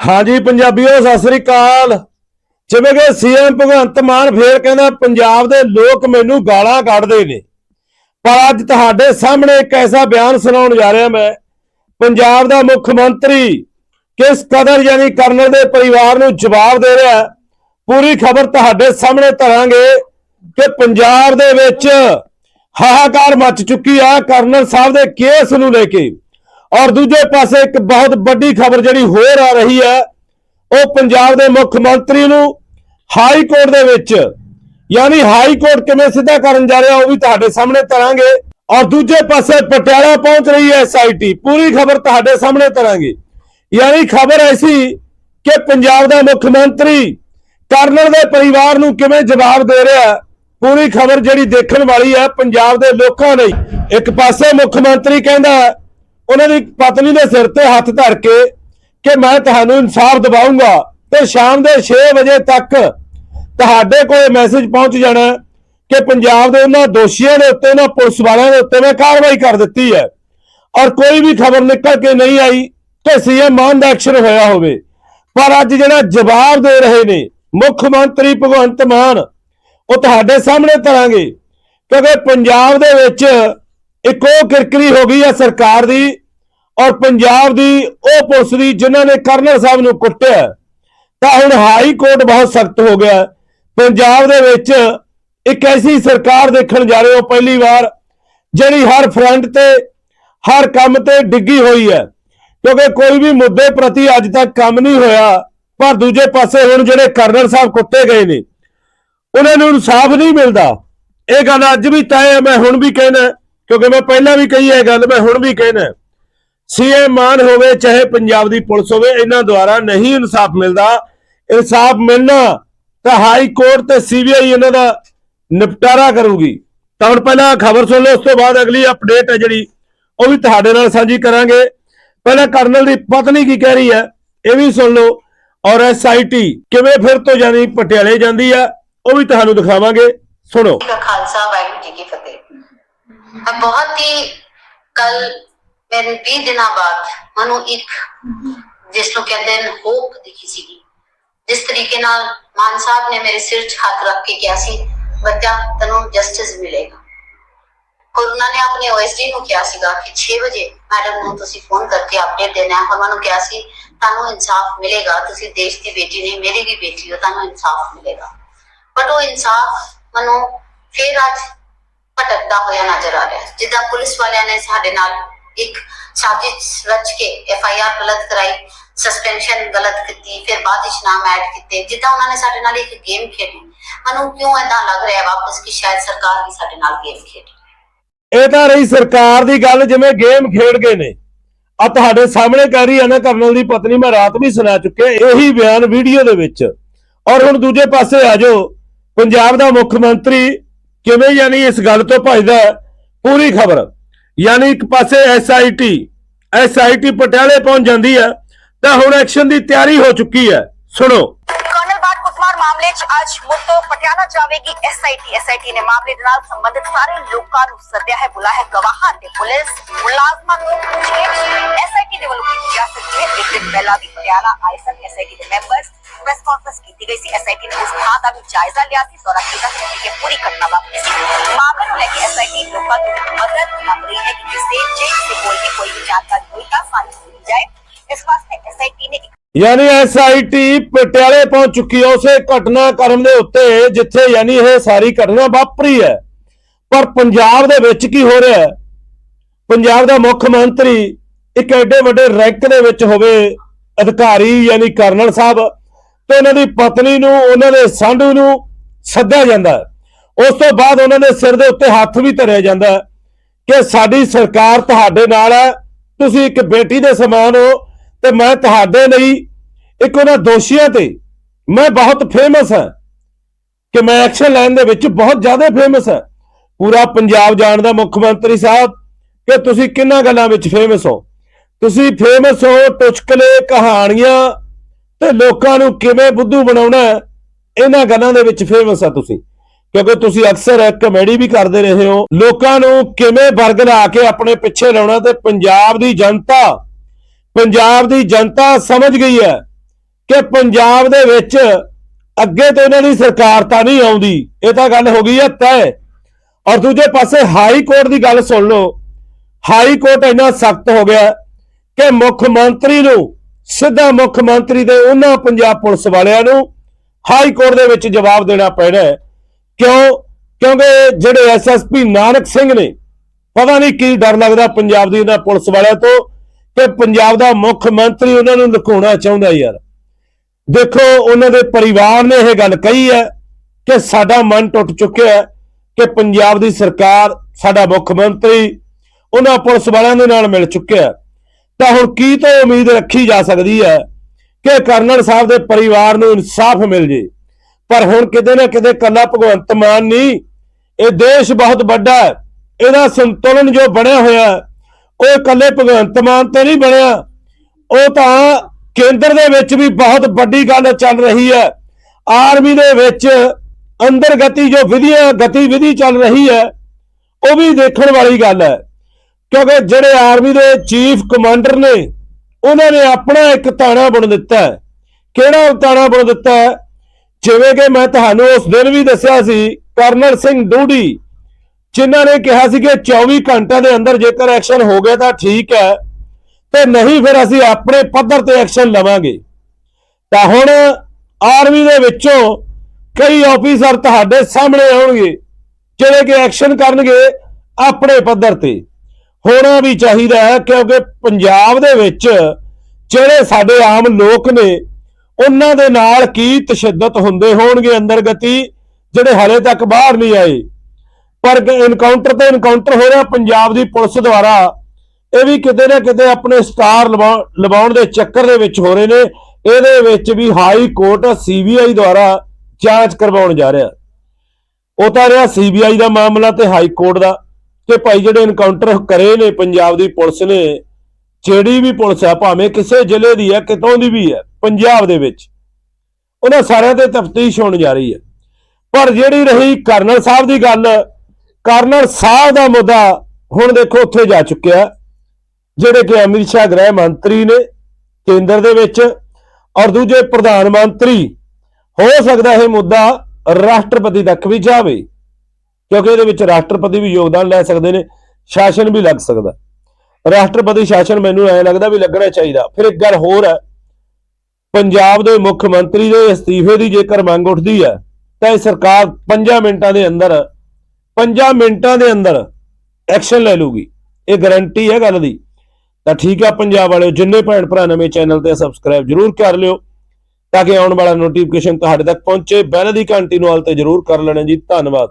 ਹਾਂਜੀ, ਪੰਜਾਬੀਓ, ਸਤਿ ਸ੍ਰੀ ਅਕਾਲ। ਜਿਵੇਂ ਕਿ ਸੀਐਮ ਭਗਵੰਤ ਮਾਨ ਫੇਰ ਕਹਿੰਦਾ, ਪੰਜਾਬ ਦੇ ਲੋਕ ਮੈਨੂੰ ਗਾਲਾਂ ਕੱਢਦੇ ਨੇ। ਪਰ ਅੱਜ ਤੁਹਾਡੇ ਸਾਹਮਣੇ ਇੱਕ ਐਸਾ ਬਿਆਨ ਸੁਣਾਉਣ ਜਾ ਰਿਹਾ ਮੈਂ। ਪੰਜਾਬ ਦਾ ਮੁੱਖ ਮੰਤਰੀ ਕਿਸ ਕਦਰ ਯਾਨੀ ਕਰਨਲ ਦੇ ਪਰਿਵਾਰ ਨੂੰ ਜਵਾਬ ਦੇ ਰਿਹਾ ਪੂਰੀ ਖਬਰ ਤੁਹਾਡੇ ਸਾਹਮਣੇ ਧਰਾਂਗੇ ਕਿ ਪੰਜਾਬ ਦੇ ਵਿੱਚ ਹਾਹਾਕਾਰ ਮਚ ਚੁੱਕੀ ਆ ਕਰਨਲ ਸਾਹਿਬ ਦੇ ਕੇਸ ਨੂੰ ਲੈ ਕੇ। ਔਰ ਦੂਜੇ ਪਾਸੇ ਇੱਕ ਬਹੁਤ ਵੱਡੀ ਖਬਰ ਜਿਹੜੀ ਹੋਰ ਆ ਰਹੀ ਹੈ, ਉਹ ਪੰਜਾਬ ਦੇ ਮੁੱਖ ਮੰਤਰੀ ਨੂੰ ਹਾਈ ਕੋਰਟ ਦੇ ਵਿੱਚ, ਯਾਨੀ ਹਾਈ ਕੋਰਟ ਕਿਵੇਂ ਸਿੱਧਾ ਕਰਨ ਜਾ ਰਿਹਾ ਉਹ ਵੀ ਤੁਹਾਡੇ ਸਾਹਮਣੇ ਤਰਾਂਗੇ ਔਰ ਦੂਜੇ ਪਾਸੇ ਪਟਿਆਲਾ ਪਹੁੰਚ ਰਹੀ ਹੈ ਐਸਆਈਟੀ ਪੂਰੀ ਖਬਰ ਤੁਹਾਡੇ ਸਾਹਮਣੇ ਤਰਾਂਗੇ ਯਾਨੀ ਖਬਰ ਐਸੀ ਕਿ ਪੰਜਾਬ ਦਾ ਮੁੱਖ ਮੰਤਰੀ ਕਰਨਲ ਦੇ ਪਰਿਵਾਰ ਨੂੰ ਕਿਵੇਂ ਜਵਾਬ ਦੇ ਰਿਹਾ ਪੂਰੀ ਖਬਰ ਜਿਹੜੀ ਦੇਖਣ ਵਾਲੀ ਹੈ, ਪੰਜਾਬ ਦੇ ਲੋਕਾਂ ਲਈ। ਇੱਕ ਪਾਸੇ ਮੁੱਖ ਮੰਤਰੀ ਕਹਿੰਦਾ ਉਹਨਾਂ ਦੀ ਪਤਨੀ ਦੇ ਸਿਰ ਤੇ ਹੱਥ ਧਰ ਕੇ ਕਿ ਮੈਂ ਤੁਹਾਨੂੰ ਇਨਸਾਫ ਦਿਵਾਉਂਗਾ ਤੇ ਸ਼ਾਮ ਦੇ 6 ਵਜੇ ਤੱਕ ਤੁਹਾਡੇ ਕੋਲ ਮੈਸੇਜ ਪਹੁੰਚ ਜਾਣਾ ਕਿ ਪੰਜਾਬ ਦੇ ਉਹਨਾਂ ਦੋਸ਼ੀਆਂ ਦੇ ਉੱਤੇ, ਉਹਨਾਂ ਪੁਲਿਸ ਵਾਲਿਆਂ ਦੇ ਉੱਤੇ ਮੈਂ ਕਾਰਵਾਈ ਕਰ ਦਿੱਤੀ ਹੈ। ਔਰ ਕੋਈ ਵੀ ਖਬਰ ਨਿਕਲ ਕੇ ਨਹੀਂ ਆਈ ਕਿ ਸੀਐਮ ਮਾਨ ਦਾ ਐਕਸ਼ਨ ਹੋਇਆ ਹੋਵੇ। ਪਰ ਅੱਜ ਜਿਹੜਾ ਜਵਾਬ ਦੇ ਰਹੇ ਨੇ ਮੁੱਖ ਮੰਤਰੀ ਭਗਵੰਤ ਮਾਨ, ਉਹ ਤੁਹਾਡੇ ਸਾਹਮਣੇ ਧਰਾਂਗੇ ਕਿਉਂਕਿ ਪੰਜਾਬ ਦੇ ਵਿੱਚ ਇੱਕ ਉਹ ਕਿਰਕਰੀ ਹੋ ਗਈ ਹੈ ਸਰਕਾਰ ਦੀ ਔਰ ਪੰਜਾਬ ਦੀ ਉਹ ਪੁਲਿਸ ਦੀ ਜਿਨ੍ਹਾਂ ਨੇ ਕਰਨਲ ਸਾਹਿਬ ਨੂੰ ਕੁੱਟਿਆ ਤਾਂ ਹੁਣ ਹਾਈ ਕੋਰਟ ਬਹੁਤ ਸਖਤ ਹੋ ਗਿਆ ਪੰਜਾਬ ਦੇ ਵਿੱਚ ਇੱਕ ਐਸੀ ਸਰਕਾਰ ਦੇਖਣ ਜਾ ਰਹੇ ਹੋ ਪਹਿਲੀ ਵਾਰ, ਜਿਹੜੀ ਹਰ ਫਰੰਟ ਤੇ, ਹਰ ਕੰਮ ਤੇ ਡਿੱਗੀ ਹੋਈ ਹੈ। ਕਿਉਂਕਿ ਕੋਈ ਵੀ ਮੁੱਦੇ ਪ੍ਰਤੀ ਅੱਜ ਤੱਕ ਕੰਮ ਨਹੀਂ ਹੋਇਆ, ਪਰ ਦੂਜੇ ਪਾਸੇ ਹੁਣ ਜਿਹੜੇ ਕਰਨਲ ਸਾਹਿਬ ਕੁੱਟੇ ਗਏ ਨੇ, ਉਹਨਾਂ ਨੂੰ ਇਨਸਾਫ ਨਹੀਂ ਮਿਲਦਾ। ਇਹ ਗੱਲ ਅੱਜ ਵੀ ਤੈਅ ਹੈ, ਮੈਂ ਹੁਣ ਵੀ ਕਹਿਣਾ ਕਿਉਂਕਿ ਮੈਂ ਪਹਿਲਾਂ ਵੀ ਕਹੀ ਹੈ ਗੱਲ, ਮੈਂ ਹੁਣ ਵੀ ਕਹਿਣਾ ਸੀਐਮ ਮਾਨ ਹੋਵੇ, ਚਾਹੇ ਪੰਜਾਬ ਦੀ ਪੁਲਿਸ ਹੋਵੇ, ਇਹਨਾਂ ਦੁਆਰਾ ਨਹੀਂ ਇਨਸਾਫ ਮਿਲਦਾ। ਇਨਸਾਫ ਮਿਲਣਾ ਤਾਂ ਹਾਈ ਕੋਰਟ ਤੇ ਸੀਬੀਆਈ ਇਹਨਾਂ ਦਾ ਨਿਪਟਾਰਾ ਕਰੂਗੀ। ਤਾਂ ਹੁਣ ਪਹਿਲਾਂ ਖਬਰ ਸੁਣ ਲਓ, ਉਸ ਤੋਂ ਬਾਅਦ ਅਗਲੀ ਅਪਡੇਟ ਹੈ ਜਿਹੜੀ, ਉਹ ਵੀ ਤੁਹਾਡੇ ਨਾਲ ਸਾਂਝੀ ਕਰਾਂਗੇ। ਪਹਿਲਾਂ ਕਰਨਲ ਦੀ ਪਤਨੀ ਕੀ ਕਹਿ ਰਹੀ ਹੈ, ਇਹ ਵੀ ਸੁਣ ਲਓ। ਔਰ ਐਸਆਈਟੀ ਕਿਵੇਂ ਫਿਰ ਤੋਂ ਜਾਨੀ ਪਟਿਆਲੇ ਜਾਂਦੀ ਆ ਉਹ ਵੀ ਤੁਹਾਨੂੰ ਦਿਖਾਵਾਂਗੇ। ਸੁਣੋ। ਖਾਲਸਾ ਵਾਹਿਗੁਰੂ ਜੀ ਕੀ ਫਤਿਹ। ਬਹੁਤ ਹੀ ਕੱਲ ਮੇਰੇ 20 ਦਿਨਾਂ ਬਾਅਦ ਮੈਨੂੰ ਇੱਕ, ਜਿਸ ਨੂੰ ਕਹਿੰਦੇ ਨੇ ਹੋਪ ਦਿਖੀ ਸੀਗੀ। ਜਿਸ ਤਰੀਕੇ ਨਾਲ ਮਾਨ ਸਾਹਿਬ ਨੇ ਮੇਰੇ ਸਿਰ 'ਚ ਹੱਥ ਰੱਖ ਕੇ ਕਿਹਾ ਸੀ, ਬੱਚਾ, ਤੈਨੂੰ ਜਸਟਿਸ ਮਿਲੇਗਾ। ਔਰ ਨੇ ਆਪਣੇ ਓਐਸਡੀ ਨੂੰ ਕਿਹਾ ਸੀਗਾ ਕਿ 6 ਵਜੇ ਮੈਡਮ ਨੂੰ ਤੁਸੀਂ ਫੋਨ ਕਰਕੇ ਅਪਡੇਟ ਦੇਣਾ ਹੈ। ਉਹਨਾਂ ਕਿਹਾ ਸੀ, ਤੁਹਾਨੂੰ ਇਨਸਾਫ ਮਿਲੇਗਾ, ਤੁਸੀਂ ਦੇਸ਼ ਦੀ ਬੇਟੀ ਨਹੀਂ, ਮੇਰੀ ਵੀ ਬੇਟੀ ਹੋ, ਤੁਹਾਨੂੰ ਇਨਸਾਫ ਮਿਲੇਗਾ। ਬਟ ਉਹ ਇਨਸਾਫ ਮੈਨੂੰ ਫੇਰ ਅੱਜ ਭਟਕਦਾ ਹੋਇਆ ਨਜ਼ਰ ਆ ਰਿਹਾ ਜਿੱਦਾਂ ਪੁਲਿਸ ਵਾਲਿਆਂ ਨੇ ਸਾਡੇ ਨਾਲ ਇੱਕ ਸਾਜ਼ਿਸ਼ ਰਚ ਕੇ ਐਫ ਆਈ ਆਰ ਗਲਤ ਕਰਾਈ ਸਸਪੈਂਸ਼ਨ ਗਲਤ ਕੀਤੀ, ਫਿਰ ਬਾਅਦ ਵਿੱਚ ਨਾਮ ਐਡ ਕੀਤੇ, ਜਿੱਦਾਂ ਉਹਨਾਂ ਨੇ ਸਾਡੇ ਨਾਲ ਇੱਕ ਗੇਮ ਖੇਡੀ। ਮੈਨੂੰ ਕਿਉਂ ਏਦਾਂ ਲੱਗ ਰਿਹਾ ਵਾਪਸ ਕਿ ਸ਼ਾਇਦ ਸਰਕਾਰ ਵੀ ਸਾਡੇ ਨਾਲ ਗੇਮ ਖੇਡੀ? ਇਹ ਤਾਂ ਰਹੀ ਸਰਕਾਰ ਦੀ ਗੱਲ, ਜਿਵੇਂ ਗੇਮ ਖੇਡ ਗਏ ਨੇ। ਆ ਤੁਹਾਡੇ ਸਾਹਮਣੇ ਕਰ ਰਹੀ ਹੈ ਨਾ ਕਰਨਲ ਦੀ ਪਤਨੀ, ਮੈਂ ਰਾਤ ਵੀ ਸੁਣਾ ਚੁੱਕਿਆ, ਇਹੀ ਬਿਆਨ ਵੀਡੀਓ ਦੇ ਵਿੱਚ। ਔਰ ਹੁਣ ਦੂਜੇ ਪਾਸੇ ਆ ਜਾਓ, ਪੰਜਾਬ ਦਾ ਮੁੱਖ ਮੰਤਰੀ ਕਿਵੇਂ ਯਾਨੀ ਇਸ ਗੱਲ ਤੋਂ ਭੱਜਦਾ ਪੂਰੀ ਖਬਰ। ਯਾਨੀ ਇੱਕ ਪਾਸੇ ਐਸਆਈਟੀ ਐਸਆਈਟੀ ਪਟਿਆਲੇ ਪਹੁੰਚ ਜਾਂਦੀ ਹੈ, ਤਾਂ ਹੁਣ ਐਕਸ਼ਨ ਦੀ ਤਿਆਰੀ ਹੋ ਚੁੱਕੀ ਹੈ। ਸੁਣੋ। ਕਰਨਲ ਬਾਟ ਕੁੱਟਮਾਰ ਮਾਮਲੇ 'ਚ ਅੱਜ ਮੁੱਦੋ ਪਟਿਆਲਾ ਜਾਵੇਗੀ ਐਸਆਈਟੀ ਐਸਆਈਟੀ ਨੇ ਮਾਮਲੇ ਦੇ ਨਾਲ ਸੰਬੰਧਿਤ ਸਾਰੇ ਲੋਕਾਂ ਨੂੰ ਸੱਦਿਆ ਹੈ, ਬੁਲਾਇਆ ਹੈ ਗਵਾਹਾਂ ਤੇ ਪੁਲਿਸ ਮੁਲਾਜ਼ਮਾਂ ਨੂੰ ਐਸਆਈਟੀ ਦੇ ਵੱਲੋਂ ਕੀਤੀ ਜਾ ਸਕਦੀ ਹੈ। ਇੱਕ ਦਿਨ ਪਹਿਲਾਂ ਵੀ ਪਟਿਆਲਾ ਆਏ ਸਨ। ਐਸਆਈਟੀ ਦੇ ਮੈਂਬਰਸ ਪ੍ਰੈਸ ਕਾਨਫਰੰਸ ਕੀਤੀ ਗਈ ਸੀ ਐਸਆਈਟੀ ਨੇ ਉਸ ਥਾਂ ਦਾ ਵੀ ਜਾਇਜ਼ਾ ਲਿਆ ਸੀ, ਦੌਰਾ ਕੀਤਾ ਸੀ ਕਿ ਪੂਰੀ ਘਟਨਾ ਵਾਪਰੀ ਸੀ। ਮਾਮਲੇ ਨੂੰ ਲੈ ਕੇ ਐਸਆਈਟੀ ਲੋਕਾਂ ਦੀ ਮਦਦ ਮੰਗ ਰਹੀ ਹੈ ਕਿ ਕਿਸੇ ਜੇ ਕਿਸੇ ਕੋਲ ਵੀ ਕੋਈ ਜਾਣਕਾਰੀ ਹੋਈ ਤਾਂ ਸਾਨੂੰ ਦਿੱਤੀ ਜਾਏ। ਇਸ ਵਾਸਤੇ ਐਸਆਈਟੀ ਨੇ ਯਾਨੀ ਐਸਆਈਟੀ ਪਟਿਆਲੇ ਪਹੁੰਚ ਚੁੱਕੀ ਹੈ, ਉਸੇ ਘਟਨਾਕ੍ਰਮ ਦੇ ਉੱਤੇ, ਜਿੱਥੇ ਯਾਨੀ ਇਹ ਸਾਰੀ ਘਟਨਾ ਵਾਪਰੀ ਹੈ। ਪਰ ਪੰਜਾਬ ਦੇ ਵਿੱਚ ਕੀ ਹੋ ਰਿਹਾ ਹੈ? ਪੰਜਾਬ ਦਾ ਮੁੱਖ ਮੰਤਰੀ ਇੱਕ ਐਡੇ ਵੱਡੇ ਰੈਂਕ ਦੇ ਵਿੱਚ ਹੋਵੇ, ਅਧਿਕਾਰੀ ਯਾਨੀ ਕਰਨਲ ਸਾਹਿਬ ਤੇ ਉਹਨਾਂ ਦੀ ਪਤਨੀ ਨੂੰ, ਉਹਨਾਂ ਦੇ ਸਾਂਢੂ ਨੂੰ ਸੱਦਿਆ ਜਾਂਦਾ ਉਸ ਤੋਂ ਬਾਅਦ ਉਹਨਾਂ ਦੇ ਸਿਰ ਦੇ ਉੱਤੇ ਹੱਥ ਵੀ ਧਰਿਆ ਜਾਂਦਾ ਕਿ ਸਾਡੀ ਸਰਕਾਰ ਤੁਹਾਡੇ ਨਾਲ ਹੈ, ਤੁਸੀਂ ਇੱਕ ਬੇਟੀ ਦੇ ਸਮਾਨ ਹੋ ਤੇ ਮੈਂ ਤੁਹਾਡੇ ਲਈ ਇੱਕ ਉਹਨਾਂ ਦੋਸ਼ੀਆਂ ਤੇ ਮੈਂ ਬਹੁਤ ਫੇਮਸ ਹਾਂ ਕਿ ਮੈਂ ਐਕਸ਼ਨ ਲੈਣ ਦੇ ਵਿੱਚ ਬਹੁਤ ਜ਼ਿਆਦਾ ਫੇਮਸ ਹਾਂ। ਪੂਰਾ ਪੰਜਾਬ ਜਾਣਦਾ ਮੁੱਖ ਮੰਤਰੀ ਸਾਹਿਬ ਕਿ ਤੁਸੀਂ ਕਿੰਨਾ ਗੱਲਾਂ ਵਿੱਚ ਫੇਮਸ ਹੋ। ਤੁਸੀਂ ਫੇਮਸ ਹੋ, ਟੁਚਕਲੇ ਕਹਾਣੀਆਂ ਤੇ ਲੋਕਾਂ ਨੂੰ ਕਿਵੇਂ ਬੁੱਧੂ ਬਣਾਉਣਾ ਇਹਨਾਂ ਗੱਲਾਂ ਦੇ ਵਿੱਚ ਫੇਮਸ ਆ ਤੁਸੀਂ। ਕਿਉਂਕਿ ਤੁਸੀਂ ਅਕਸਰ ਕਮੇਡੀ ਵੀ ਕਰਦੇ ਰਹੇ ਹੋ। ਲੋਕਾਂ ਨੂੰ ਕਿਵੇਂ ਵਰਗ ਲਾ ਕੇ ਆਪਣੇ ਪਿੱਛੇ ਲਾਉਣਾ ਤੇ ਪੰਜਾਬ ਦੀ ਜਨਤਾ, ਪੰਜਾਬ ਦੀ ਜਨਤਾ ਸਮਝ ਗਈ ਹੈ ਕਿ ਪੰਜਾਬ ਦੇ ਵਿੱਚ ਅੱਗੇ ਤੋਂ ਇਹਨਾਂ ਦੀ ਸਰਕਾਰ ਤਾਂ ਨਹੀਂ ਆਉਂਦੀ। ਇਹ ਤਾਂ ਗੱਲ ਹੋ ਗਈ ਹੈ ਤੈਅ ਔਰ ਦੂਜੇ ਪਾਸੇ ਹਾਈ ਕੋਰਟ ਦੀ ਗੱਲ ਸੁਣ ਲਓ। ਹਾਈ ਕੋਰਟ ਇੰਨਾ ਸਖਤ ਹੋ ਗਿਆ ਕਿ ਮੁੱਖ ਮੰਤਰੀ ਨੂੰ ਸਿੱਧਾ ਮੁੱਖ ਮੰਤਰੀ ਦੇ ਉਹਨਾਂ ਪੰਜਾਬ ਪੁਲਿਸ ਵਾਲਿਆਂ ਨੂੰ ਹਾਈ ਕੋਰਟ ਦੇ ਵਿੱਚ ਜਵਾਬ ਦੇਣਾ ਪੈਣਾ ਕਿਉਂ? ਕਿਉਂਕਿ ਜਿਹੜੇ ਐਸਐਸਪੀ ਨਾਨਕ ਸਿੰਘ ਨੇ, ਪਤਾ ਨਹੀਂ ਕੀ ਡਰ ਲੱਗਦਾ ਪੰਜਾਬ ਦੀ ਉਹਨਾਂ ਪੁਲਿਸ ਵਾਲਿਆਂ ਤੋਂ ਕਿ ਪੰਜਾਬ ਦਾ ਮੁੱਖ ਮੰਤਰੀ ਉਹਨਾਂ ਨੂੰ ਲੁਕਾਉਣਾ ਚਾਹੁੰਦਾ ਯਾਰ। ਦੇਖੋ, ਉਹਨਾਂ ਦੇ ਪਰਿਵਾਰ ਨੇ ਇਹ ਗੱਲ ਕਹੀ ਹੈ ਕਿ ਸਾਡਾ ਮਨ ਟੁੱਟ ਚੁੱਕਿਆ ਹੈ ਕਿ ਪੰਜਾਬ ਦੀ ਸਰਕਾਰ, ਸਾਡਾ ਮੁੱਖ ਮੰਤਰੀ ਉਹਨਾਂ ਪੁਲਿਸ ਵਾਲਿਆਂ ਦੇ ਨਾਲ ਮਿਲ ਚੁੱਕਿਆ ਹੈ। ਤਾਂ ਹੁਣ ਕੀ ਤੋਂ ਉਮੀਦ ਰੱਖੀ ਜਾ ਸਕਦੀ ਹੈ ਕਿ ਕਰਨਲ ਸਾਹਿਬ ਦੇ ਪਰਿਵਾਰ ਨੂੰ ਇਨਸਾਫ ਮਿਲ ਜੇ? ਪਰ ਹੁਣ ਕਿਤੇ ਨਾ ਕਿਤੇ ਕੱਲਾ ਭਗਵੰਤ ਮਾਨ ਨਹੀਂ, ਇਹ ਦੇਸ਼ ਬਹੁਤ ਵੱਡਾ ਹੈ। ਇਹਦਾ ਸੰਤੁਲਨ ਜੋ ਬਣਿਆ ਹੋਇਆ ਉਹ ਇਕੱਲੇ ਭਗਵੰਤ ਮਾਨ ਤੇ ਨਹੀਂ ਬਣਿਆ। ਉਹ ਤਾਂ ਕੇਂਦਰ ਦੇ ਵਿੱਚ ਵੀ ਬਹੁਤ ਵੱਡੀ ਗੱਲ ਚੱਲ ਰਹੀ ਹੈ। ਆਰਮੀ ਦੇ ਵਿੱਚ ਅੰਦਰ ਗਤੀ ਜੋ ਵਿਧੀਆਂ, ਗਤੀਵਿਧੀ ਚੱਲ ਰਹੀ ਹੈ, ਉਹ ਵੀ ਦੇਖਣ ਵਾਲੀ ਗੱਲ ਹੈ। ਕਿਉਂਕਿ ਜਿਹੜੇ ਆਰਮੀ ਦੇ ਚੀਫ ਕਮਾਂਡਰ ਨੇ, ਉਹਨਾਂ ਨੇ ਆਪਣਾ ਇੱਕ ਤਾਣਾ ਬਣ ਦਿੱਤਾ ਹੈ। ਕਿਹੜਾ ਤਾਣਾ ਬਣ ਦਿੱਤਾ ਹੈ? ਜਿਵੇਂ ਕਿ ਮੈਂ ਤੁਹਾਨੂੰ ਉਸ ਦਿਨ ਵੀ ਦੱਸਿਆ ਸੀ, ਕਰਨਲ ਸਿੰਘ ਡੂਡੀ ਜਿਨ੍ਹਾਂ ਨੇ ਕਿਹਾ ਸੀ ਕਿ 24 ਘੰਟਿਆਂ ਦੇ ਅੰਦਰ ਜੇਕਰ ਐਕਸ਼ਨ ਹੋ ਗਿਆ ਤਾਂ ਠੀਕ ਹੈ, ਤੇ ਨਹੀਂ ਫਿਰ ਅਸੀਂ ਆਪਣੇ ਪੱਧਰ ਤੇ ਐਕਸ਼ਨ ਲਵਾਂਗੇ। ਤਾਂ ਹੁਣ ਆਰਮੀ ਦੇ ਵਿੱਚੋਂ ਕਈ ਆਫੀਸਰ ਤੁਹਾਡੇ ਸਾਹਮਣੇ ਆਉਣਗੇ, ਜਿਹੜੇ ਕਿ ਐਕਸ਼ਨ ਕਰਨਗੇ ਆਪਣੇ ਪੱਧਰ ਤੇ। ਹੋਣਾ ਵੀ ਚਾਹੀਦਾ ਹੈ, ਕਿਉਂਕਿ ਪੰਜਾਬ ਦੇ ਵਿੱਚ ਜਿਹੜੇ ਸਾਡੇ ਆਮ ਲੋਕ ਨੇ, ਉਹਨਾਂ ਦੇ ਨਾਲ ਕੀ ਤਸ਼ੱਦਦ ਹੁੰਦੇ ਹੋਣਗੇ ਅੰਦਰ ਗਤੀ, ਜਿਹੜੇ ਹਲੇ ਤੱਕ ਬਾਹਰ ਨਹੀਂ ਆਏ। ਪਰ ਇਨਕਾਊਂਟਰ ਤੇ ਇਨਕਾਊਂਟਰ ਹੋ ਰਿਹਾ ਪੰਜਾਬ ਦੀ ਪੁਲਿਸ ਦੁਆਰਾ। ਇਹ ਵੀ ਕਿਤੇ ਨਾ ਕਿਤੇ ਆਪਣੇ ਸਟਾਰ ਲਵਾ- ਲਵਾਉਣ ਦੇ ਚੱਕਰ ਦੇ ਵਿੱਚ ਹੋ ਰਹੇ ਨੇ। ਇਹਦੇ ਵਿੱਚ ਵੀ ਹਾਈ ਕੋਰਟ ਸੀਬੀਆਈ ਦੁਆਰਾ ਜਾਂਚ ਕਰਵਾਉਣ ਜਾ ਰਿਹਾ। ਉਹ ਤਾਂ ਰਿਹਾ ਸੀਬੀਆਈ ਦਾ ਮਾਮਲਾ ਤੇ ਹਾਈ ਕੋਰਟ ਦਾ। ਕਿ ਭਾਈ ਜਿਹੜੇ ਇਨਕਾਊਂਟਰ ਕਰੇ ਨੇ ਪੰਜਾਬ ਦੀ ਪੁਲਿਸ ਨੇ, ਜਿਹੜੀ ਵੀ ਪੁਲਿਸ ਹੈ ਭਾਵੇਂ ਕਿਸੇ ਜ਼ਿਲ੍ਹੇ ਦੀ ਹੈ ਕਿਤੋਂ ਦੀ ਵੀ ਹੈ ਪੰਜਾਬ ਦੇ ਵਿੱਚ, ਉਹਨਾਂ ਸਾਰਿਆਂ ਤੇ ਤਫਤੀਸ਼ ਹੋਣ ਜਾ ਰਹੀ ਹੈ ਪਰ ਜਿਹੜੀ ਰਹੀ ਕਰਨਲ ਸਾਹਿਬ ਦੀ ਗੱਲ, ਕਰਨਲ ਸਾਹਿਬ ਦਾ ਮੁੱਦਾ ਹੁਣ ਦੇਖੋ ਉੱਥੇ ਜਾ ਚੁੱਕਿਆ, ਜਿਹੜੇ ਕਿ ਅਮਿਤ ਸ਼ਾਹ ਗ੍ਰਹਿ ਮੰਤਰੀ ਨੇ ਕੇਂਦਰ ਦੇ ਵਿੱਚ, ਔਰ ਦੂਜੇ ਪ੍ਰਧਾਨ ਮੰਤਰੀ, ਹੋ ਸਕਦਾ ਇਹ ਮੁੱਦਾ ਰਾਸ਼ਟਰਪਤੀ ਤੱਕ ਵੀ ਜਾਵੇ। ਕਿਉਂਕਿ ਇਹਦੇ ਵਿੱਚ ਰਾਸ਼ਟਰਪਤੀ ਵੀ ਯੋਗਦਾਨ ਲੈ ਸਕਦੇ ਨੇ, ਸ਼ਾਸਨ ਵੀ ਲੱਗ ਸਕਦਾ। ਰਾਸ਼ਟਰਪਤੀ ਸ਼ਾਸਨ ਮੈਨੂੰ ਐ ਲੱਗਦਾ ਵੀ ਲੱਗਣਾ ਚਾਹੀਦਾ। ਫਿਰ ਇੱਕ ਗੱਲ ਹੋਰ ਹੈ, ਪੰਜਾਬ ਦੇ ਮੁੱਖ ਮੰਤਰੀ ਦੇ ਅਸਤੀਫੇ ਦੀ ਜੇਕਰ ਮੰਗ ਉੱਠਦੀ ਹੈ, ਤਾਂ ਇਹ ਸਰਕਾਰ 5 ਮਿੰਟਾਂ ਦੇ ਅੰਦਰ 5 ਮਿੰਟਾਂ ਦੇ ਅੰਦਰ ਐਕਸ਼ਨ ਲੈ ਲੂਗੀ। ਇਹ ਗਾਰੰਟੀ ਹੈ ਗੱਲ ਦੀ। ਤਾਂ ਠੀਕ ਆ ਪੰਜਾਬ ਵਾਲਿਓ, ਜਿੰਨੇ ਭੈਣ ਭਰਾ ਨਵੇਂ ਚੈਨਲ ਤੇ ਸਬਸਕ੍ਰਾਈਬ ਜਰੂਰ ਕਰ ਲਿਓ, ਤਾਂ ਕਿ ਆਉਣ ਵਾਲਾ ਨੋਟੀਫਿਕੇਸ਼ਨ ਤੁਹਾਡੇ ਤੱਕ ਪਹੁੰਚੇ। ਬੈਲ ਦੀ ਘੰਟੀ ਨੂੰ ਹਾਲ ਤੇ ਜਰੂਰ ਕਰ ਲੈਣਾ ਜੀ। ਧੰਨਵਾਦ।